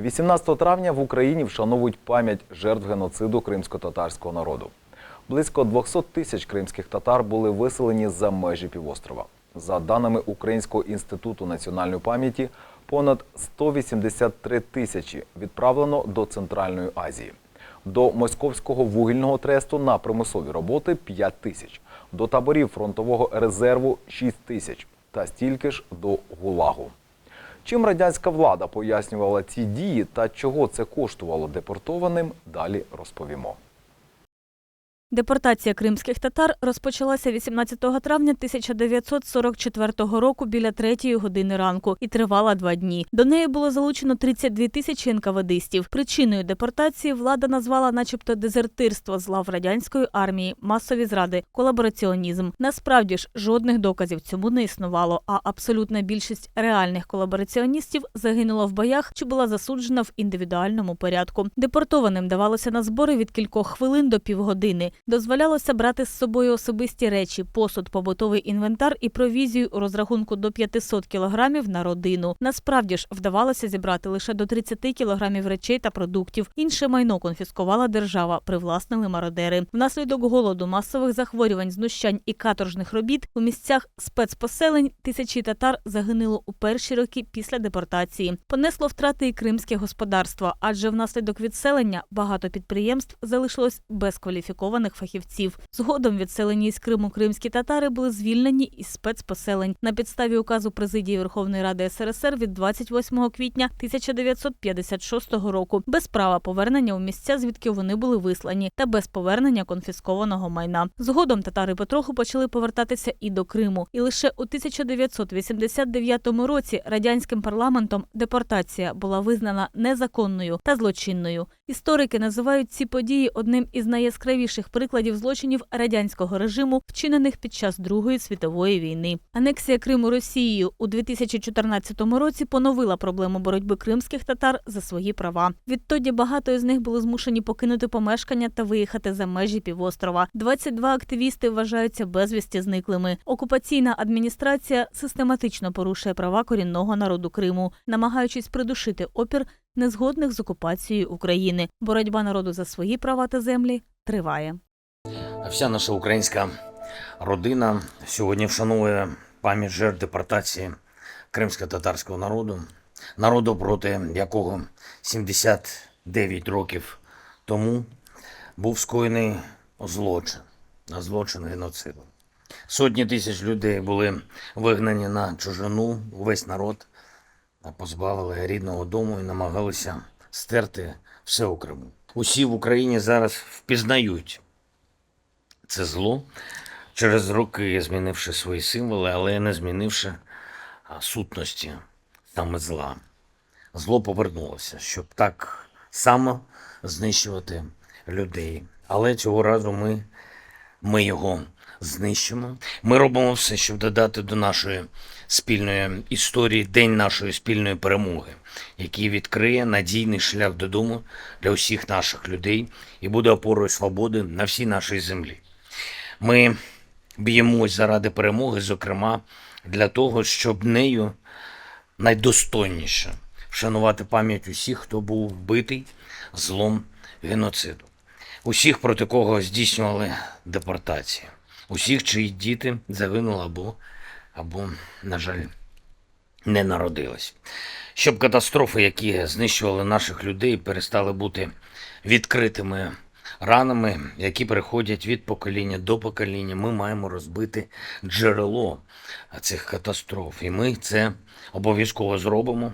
18 травня в Україні вшановують пам'ять жертв геноциду кримсько-татарського народу. Близько 200 тисяч кримських татар були виселені за межі півострова. За даними Українського інституту національної пам'яті, понад 183 тисячі відправлено до Центральної Азії. До Московського вугільного тресту на примусові роботи 5 тисяч, до таборів фронтового резерву 6 тисяч та стільки ж до ГУЛАГу. Чим радянська влада пояснювала ці дії та чого це коштувало депортованим, далі розповімо. Депортація кримських татар розпочалася 18 травня 1944 року біля третьої години ранку і тривала два дні. До неї було залучено 32 тисячі НКВДистів. Причиною депортації влада назвала, начебто, дезертирство з лав радянської армії, масові зради, колабораціонізм. Насправді ж жодних доказів цьому не існувало. А абсолютна більшість реальних колабораціоністів загинула в боях чи була засуджена в індивідуальному порядку. Депортованим давалося на збори від кількох хвилин до півгодини. Дозволялося брати з собою особисті речі, посуд, побутовий інвентар і провізію у розрахунку до 500 кілограмів на родину. Насправді ж вдавалося зібрати лише до 30 кілограмів речей та продуктів. Інше майно конфіскувала держава, привласнили мародери. Внаслідок голоду, масових захворювань, знущань і каторжних робіт у місцях спецпоселень тисячі татар загинуло у перші роки після депортації. Понесло втрати і кримське господарство, адже внаслідок відселення багато підприємств залишилось без кваліфікованих фахівців. Згодом відселені із Криму кримські татари були звільнені із спецпоселень на підставі указу президії Верховної Ради СРСР від 28 квітня 1956 року без права повернення у місця, звідки вони були вислані, та без повернення конфіскованого майна. Згодом татари потроху почали повертатися і до Криму. І лише у 1989 році радянським парламентом депортація була визнана незаконною та злочинною. Історики називають ці події одним із найяскравіших прикладів злочинів радянського режиму, вчинених під час Другої світової війни. Анексія Криму Росією у 2014 році поновила проблему боротьби кримських татар за свої права. Відтоді багато із них були змушені покинути помешкання та виїхати за межі півострова. 22 активісти вважаються безвісті зниклими. Окупаційна адміністрація систематично порушує права корінного народу Криму, намагаючись придушити опір незгодних з окупацією України. Боротьба народу за свої права та землі триває. Вся наша українська родина сьогодні вшановує пам'ять жертв депортації кримсько-татарського народу, народу, проти якого 79 років тому був скоєний злочин, злочин геноциду. Сотні тисяч людей були вигнані на чужину, увесь народ позбавили рідного дому і намагалися стерти все у Криму. Усі в Україні зараз впізнають це зло через роки, змінивши свої символи, але не змінивши сутності саме зла. Зло повернулося, щоб так само знищувати людей. Але цього разу ми, ми його знищимо. Ми робимо все, щоб додати до нашої спільної історії день нашої спільної перемоги, який відкриє надійний шлях додому для усіх наших людей і буде опорою свободи на всій нашій землі. Ми б'ємось заради перемоги, зокрема для того, щоб нею найдостойніше вшанувати пам'ять усіх, хто був вбитий злом геноциду, усіх, проти кого здійснювали депортації, усіх, чиї діти загинули або, або на жаль, не народились. Щоб катастрофи, які знищували наших людей, перестали бути відкритими ранами, які переходять від покоління до покоління, ми маємо розбити джерело цих катастроф. І ми це обов'язково зробимо.